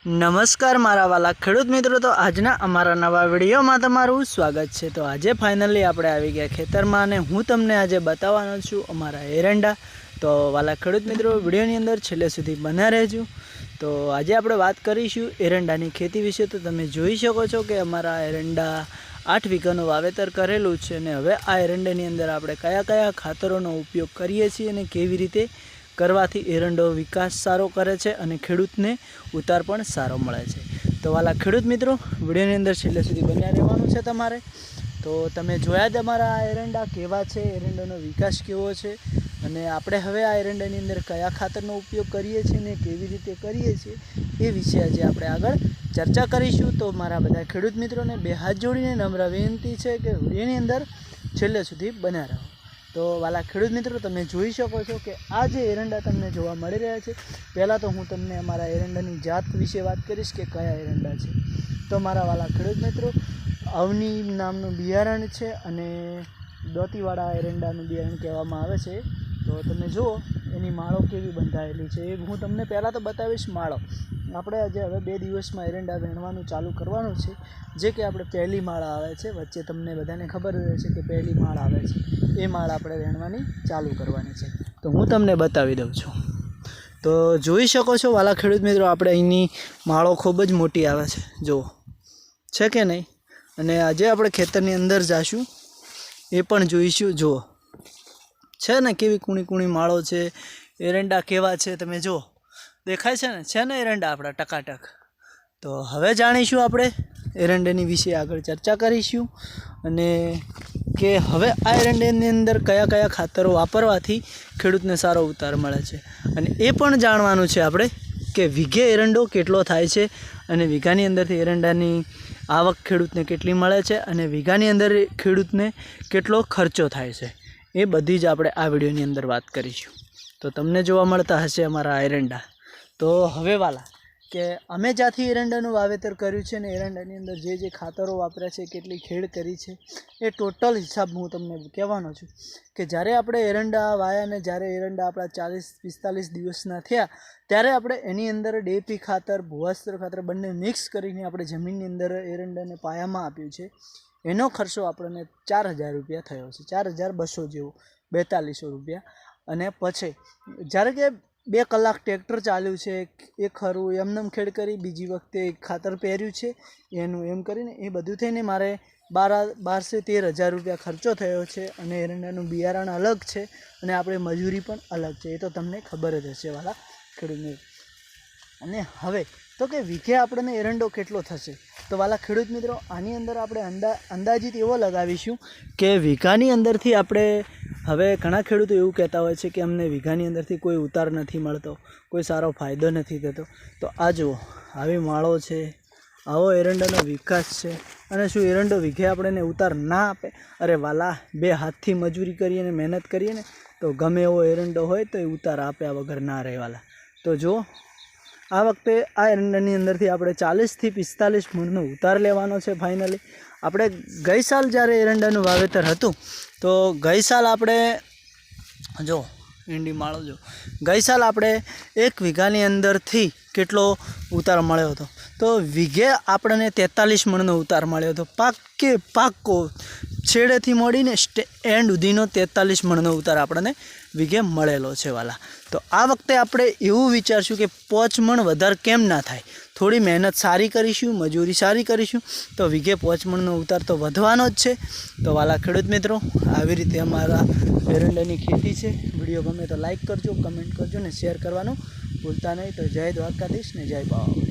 નમસ્કાર મારા વાલા ખેડૂત મિત્રો, તો આજના અમારા નવા વિડીયોમાં તમારું સ્વાગત છે. તો આજે ફાઇનલી આપણે આવી ગયા ખેતરમાં અને હું તમને આજે બતાવવાનો છું અમારા એરંડા. તો વાલા ખેડૂત મિત્રો, વિડીયોની અંદર છેલ્લે સુધી બના રહેજો. તો આજે આપણે વાત કરીશું એરંડાની ખેતી વિશે. તો તમે જોઈ શકો છો કે અમારા એરંડા આઠ વીઘાનું વાવેતર કરેલું છે અને હવે આ એરંડાની અંદર આપણે કયા કયા ખાતરોનો ઉપયોગ કરીએ છીએ અને કેવી રીતે કરવાથી એરંડો વિકાસ સારો કરે છે અને ખેડૂતને ઉતાર પણ સારો મળે છે. તો વાલા ખેડૂત મિત્રો, વિડીયોની અંદર છેલ્લે સુધી બન્યા રહેવાનું છે તમારે. તો તમે જોયા જ અમારા આ એરંડા કેવા છે, એરંડાનો વિકાસ કેવો છે, અને આપણે હવે આ એરંડાની અંદર કયા ખાતરનો ઉપયોગ કરીએ છીએ ને કેવી રીતે કરીએ છીએ, એ વિશે આજે આપણે આગળ ચર્ચા કરીશું. તો મારા બધા ખેડૂત મિત્રોને બે હાથ જોડીને નમ્ર વિનંતી છે કે વિડીયોની અંદર છેલ્લે સુધી બન્યા રહો. તો વાલા ખેડૂત મિત્રો, તમે જોઈ શકો છો કે આ જે એરંડા તમને જોવા મળી રહ્યા છે, પહેલાં તો હું તમને અમારા એરંડાની જાત વિશે વાત કરીશ કે કયા એરંડા છે. તો મારા વાલા ખેડૂત મિત્રો, અવની નામનું બિયારણ છે અને દોતીવાળા એરંડાનું બિયારણ કહેવામાં આવે છે. તો તમે જુઓ એની માળો કેવી બંધાયેલી છે એ હું તમને પહેલાં તો બતાવીશ માળો. આપણે આજે હવે બે દિવસમાં એરંડા વેણવાનું ચાલુ કરવાનું છે. જે કે આપણે પહેલી માળ આવે છે, વચ્ચે તમને બધાને ખબર જ છે કે પહેલી માળ આવે છે. એ માળ આપણે વેણવાની ચાલુ કરવાની છે. તો હું તમને બતાવી દઉં છું. તો જોઈ શકો છો વાલા ખેડૂત મિત્રો, આપણે અહીંની માળો ખૂબ જ મોટી આવે છે. જુઓ. છે કે નહીં? અને આજે આપણે ખેતરની અંદર જાશું. એ પણ જોઈશું. જુઓ. છે ને કેવી કૂણી કૂણી માળો છે? એરંડા કેવા છે તમે જુઓ. દેખાય છે ને? છે ને એરંડા આપણા ટકાટક? તો હવે જાણીશું આપણે એરંડાની વિશે આગળ ચર્ચા કરીશું અને કે હવે આ એરંડાની અંદર કયા કયા ખાતરો વાપરવાથી ખેડૂતને સારો ઉતાર મળે છે? અને એ પણ જાણવાનું છે આપણે કે વીઘે એરંડો કેટલો થાય છે અને વીઘાની અંદરથી એરંડાની આવક ખેડૂતને કેટલી મળે છે અને વીઘાની અંદર ખેડૂતને કેટલો ખર્ચો થાય છે? એ બધી જ આપણે આ વિડીયોની અંદર વાત કરીશું. તો તમને જોવા મળતા હશે અમારા એરંડા. તો હવે વાલા, કે અમે જ્યાંથી એરંડાનું વાવેતર કર્યું છે ને એરંડાની અંદર જે જે ખાતરો વાપર્યા છે, કેટલી ખેડ કરી છે, એ ટોટલ હિસાબ હું તમને કહેવાનો છું કે જ્યારે આપણે એરંડા વાયા ને જ્યારે એરંડા આપણા ચાલીસ, પિસ્તાલીસ દિવસના થયા, ત્યારે આપણે એની અંદર ડેપી ખાતર, ભુવાસ્ત્ર ખાતર બંને મિક્સ કરીને આપણે જમીનની અંદર એરંડાને પાયામાં આપ્યું છે. એનો ખર્ચો આપણને ચાર હજાર રૂપિયા થયો છે. ચાર હજાર બસો જેવો, બેતાલીસો રૂપિયા. અને પછી, જ્યારે કે બે કલાક ટ્રેક્ટર ચાલ્યું છે, એ ખરું, એમનેમ ખેડ કરી, બીજી વખતે ખાતર પહેર્યું છે, એનું એમ કરીને એ બધું થઈને મારે બાર, બારસે તેર હજાર રૂપિયા ખર્ચો થયો છે અને એરંડાનું બિયારણ અલગ છે અને આપણે મજૂરી પણ અલગ છે. એ તો તમને ખબર જ હશે વાલા ખેડૂતને. અને હવે, તો કે વીઘે આપણને એરંડો કેટલો થશે? તો વાલા ખેડૂત મિત્રો, આની અંદર આપણે અંદા, અંદાજિત એવો લગાવીશું કે વીઘાની અંદરથી આપણે, હવે ઘણા ખેડૂતો એવું કહેતા હોય છે કે અમને વીઘાની અંદરથી કોઈ ઉતાર નથી મળતો, કોઈ સારો ફાયદો નથી થતો. તો આ જુઓ, આવી માળો છે, આવો એરંડાનો વિકાસ છે, અને શું એરંડો વીઘે આપણને ઉતાર ના આપે? અરે વાલા, બે હાથથી મજૂરી કરીએ ને મહેનત કરીએ ને, તો ગમે એવો એરંડો હોય તો એ ઉતાર આપ્યા વગર ના રહે વાલા. તો જુઓ આ વખતે આ એરંડાની અંદરથી આપણે ચાલીસથી પિસ્તાલીસ મણનો ઉતાર લેવાનો છે ફાઇનલી આપણે ગઈ સાલ જ્યારે એરંડાનું વાવેતર હતું, તો ગઈ સાલ આપણે, જો ઈંડી માળો જો. ગઈ સાલ આપણે એક વીઘાની અંદરથી કેટલો ઉતાર મળ્યો હતો? તો વીઘે આપણને તેતાલીસ મણનો ઉતાર મળ્યો હતો. પાકે પાકો છેડેથી મળીને સ્ટે એન્ડ સુધીનો તેતાલીસ મણનો ઉતાર આપણને વીઘે મળેલો છે વાલા. તો આ વખતે આપણે એવું વિચારશું કે પોચ મણ વધારે કેમ ના થાય? થોડી મહેનત સારી કરીશું, મજૂરી સારી કરીશું, તો વીઘે પોચ મણનો ઉતાર તો વધવાનો જ છે. તો વાલા ખેડૂત મિત્રો, આવી રીતે અમારા એરંડાની ખેતી છે. વીડિયો ગમે તો લાઈક કરજો કમેન્ટ કરજો ને શેર કરવાનું ભૂલતા નહીં. તો જય દ્વારકાધીશ ને જય બાવા.